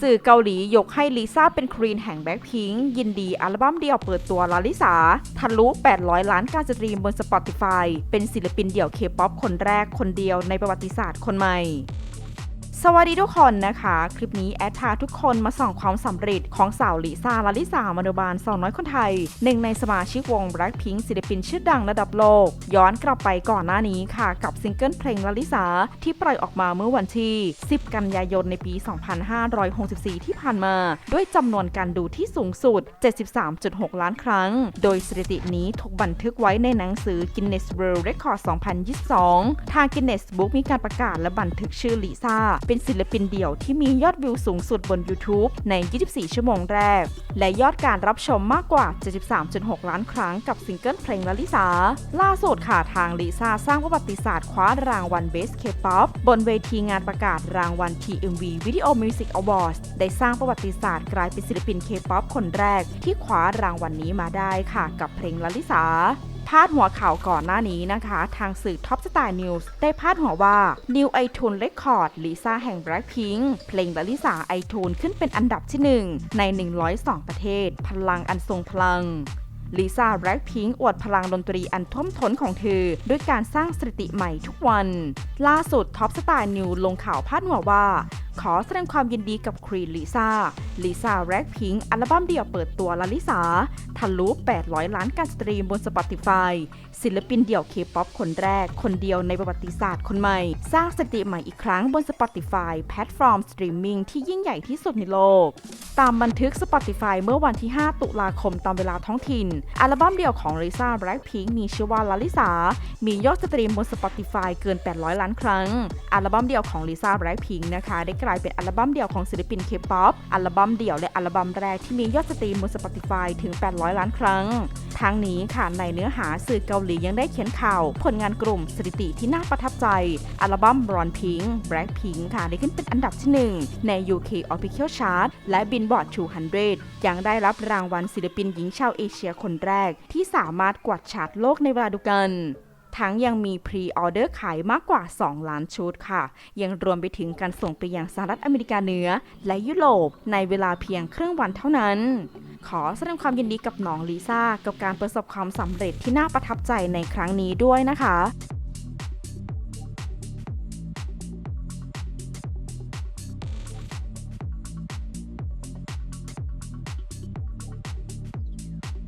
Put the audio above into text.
สื่อเกาหลียกให้ลิซ่าเป็นครีนแห่งแบ็คพิงยินดีอัลบั้มเดี่ยวเปิดตัวลาลิสาทะลุ 800 ล้านการสตรีมบน Spotify เป็นศิลปินเดี่ยวเคป๊อปคนแรกคนเดียวในประวัติศาสตร์คนใหม่ สวัสดีทุกคนนะคะ คลิปนี้แอดพาทุกคนมาส่องความสำเร็จของสาวลิซ่าลาลิสามโนบาลสาวน้อยคนไทย หนึ่งในสมาชิกวง Blackpink ศิลปินชื่อดังระดับโลก ย้อนกลับไปก่อนหน้านี้ค่ะ กับซิงเกิลเพลงลาลิสาที่ปล่อยออกมาเมื่อวันที่ 10 กันยายนในปี 2564 ที่ผ่านมา ด้วยจำนวนการดูที่สูงสุด 73.6 ล้านครั้ง โดยสถิตินี้ถูกบันทึกไว้ในหนังสือ Guinness World Record 2022 ทาง Guinness Book มีการประกาศและบันทึกชื่อลิซ่าเป็นศิลปินเดี่ยวที่มียอดวิวสูงสุดบน YouTube ใน 24 ชั่วโมงแรก และยอดการรับชมมากกว่า 73.6 ล้านครั้งกับซิงเกิลเพลงลลิสา ล่าสุดค่ะทางลิซ่าสร้างประวัติศาสตร์คว้ารางวัล Best K-pop บนเวทีงานประกาศรางวัล TMV Video Music Awards ได้สร้างประวัติศาสตร์กลายเป็นศิลปิน K-pop คนแรก ที่คว้ารางวัลนนี้มาได้ค่ะกับเพลงลลิสา พาดหัวข่าวก่อนหน้านี้นะคะ ทางสื่อ Top Style News ได้พาดหัวว่า New iTunes Record ลิซ่าแห่ง Blackpink เพลงลลิสา iTunes ขึ้นเป็นอันดับที่ 1 ใน 102 ประเทศ พลังอันทรงพลังลิซ่าแบล็คพิงอวดพลังดนตรีอันท่วมท้นของเธอ ด้วยการสร้างสถิติใหม่ทุกวัน ล่าสุด Top Style News ลงข่าวพาดหัวว่า ขอแสดงความยินดีกับครีนลิซ่าลิซ่าแบล็คพิงอัลบั้มเดี่ยวเปิดตัวลาลิสาทะลุ 800 ล้านการสตรีมบน Spotify ศิลปินเดี่ยวเคป๊อปคนแรก คนเดียวในประวัติศาสตร์คนใหม่ สร้างสถิติใหม่อีกครั้งบน Spotify แพลตฟอร์มสตรีมมิ่งที่ยิ่งใหญ่ที่สุดในโลก ตามบันทึก Spotify เมื่อวันที่ 5 ตุลาคมตามเวลาท้องถิ่น อัลบั้มเดี่ยวของลิซ่าแบล็คพิงมีชื่อว่าลาลิสามียอดสตรีมบน Spotify เกิน 800 ล้านครั้ง อัลบั้มเดี่ยวของลิซ่าแบล็คพิงนะคะได้กลายเป็นอัลบั้มเดี่ยวของศิลปินเคป๊อปอัลบั้มเดี่ยวและอัลบั้มแรกที่มียอดสตรีมบน Spotify ถึง 800 ล้านครั้ง ทั้งนี้ค่ะในเนื้อหาสื่อเกาหลียังได้เขียนข่าว ผลงานกลุ่มสถิติที่น่าประทับใจ อัลบั้ม Blonde Pink Black Pink ค่ะได้ขึ้นเป็นอันดับที่ 1 ใน UK Official Chart และ Billboard 200 ยังได้รับรางวัลศิลปินหญิงชาวเอเชียคนแรก ที่สามารถกวาดชาร์ตโลกในเวลาดูกัน ทั้งยังมีพรีออเดอร์ขายมากกว่า 2 ล้านชุดค่ะ ยังรวมไปถึงการส่งไปยังสหรัฐอเมริกาเหนือ และยุโรปในเวลาเพียงครึ่งวันเท่านั้น ขอแสดงความยินดีกับน้องลิซ่ากับการประสบความสำเร็จที่น่าประทับใจในครั้งนี้ด้วยนะคะ